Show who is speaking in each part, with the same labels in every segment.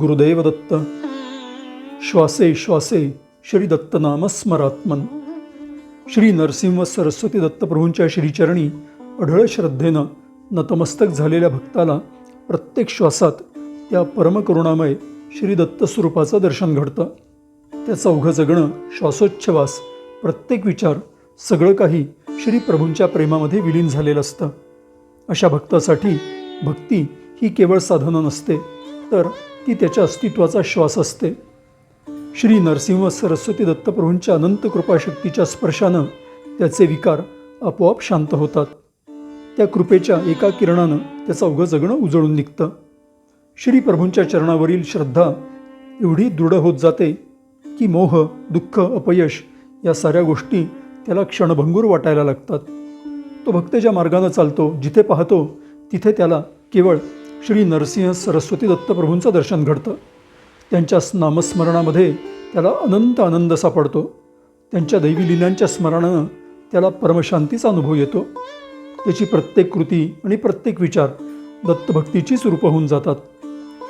Speaker 1: गुरुदेव दत्त श्वासे श्वासे श्री दत्त नामस्मरात्मन। श्री नरसिंह सरस्वती दत्तप्रभूंच्या श्रीचरणी अढळ श्रद्धेनं नतमस्तक झालेल्या भक्ताला प्रत्येक श्वासात त्या परमकरुणामय श्री दत्त स्वरूपाचं दर्शन घडतं. त्याचं अवघं जगणं श्वासोच्छवास प्रत्येक विचार सगळं काही श्री प्रभूंच्या प्रेमामध्ये विलीन झालेलं असतं. अशा भक्तासाठी भक्ती ही केवळ साधनं नसते तर ती त्याच्या अस्तित्वाचा श्वास असते. श्री नरसिंह सरस्वती दत्तप्रभूंच्या अनंत कृपाशक्तीच्या स्पर्शानं त्याचे विकार आपोआप शांत होतात. त्या कृपेच्या एका किरणानं त्याचं अवघं जगणं उजळून निघतं. श्री प्रभूंच्या चरणावरील श्रद्धा एवढी दृढ होत जाते की मोह दुःख अपयश या साऱ्या गोष्टी त्याला क्षणभंगूर वाटायला लागतात. तो भक्त ज्या मार्गानं चालतो जिथे पाहतो तिथे त्याला केवळ श्री नरसिंह सरस्वती दत्तप्रभूंचं दर्शन घडतं. त्यांच्या नामस्मरणामध्ये त्याला अनंत आनंद सापडतो. त्यांच्या दैवी लिलांच्या स्मरणानं त्याला परमशांतीचा अनुभव येतो. त्याची प्रत्येक कृती आणि प्रत्येक विचार दत्तभक्तीचीच रूपं होऊन जातात.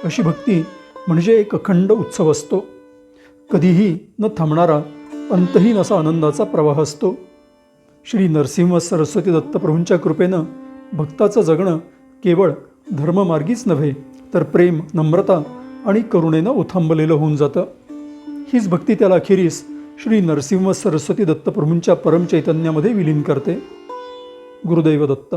Speaker 1: अशी भक्ती म्हणजे एक अखंड उत्सव असतो. कधीही न थांबणारा अंतहीन असा आनंदाचा प्रवाह असतो. श्री नरसिंह सरस्वती दत्तप्रभूंच्या कृपेनं भक्ताचं जगणं केवळ धर्ममार्गीच नव्हे तर प्रेम नम्रता आणि करुणेनं उथांबलेलं होऊन जातं. हीच भक्ती त्याला अखेरीस श्री नरसिंह सरस्वती दत्तप्रभूंच्या परमचैतन्यामध्ये विलीन करते. गुरुदैव दत्त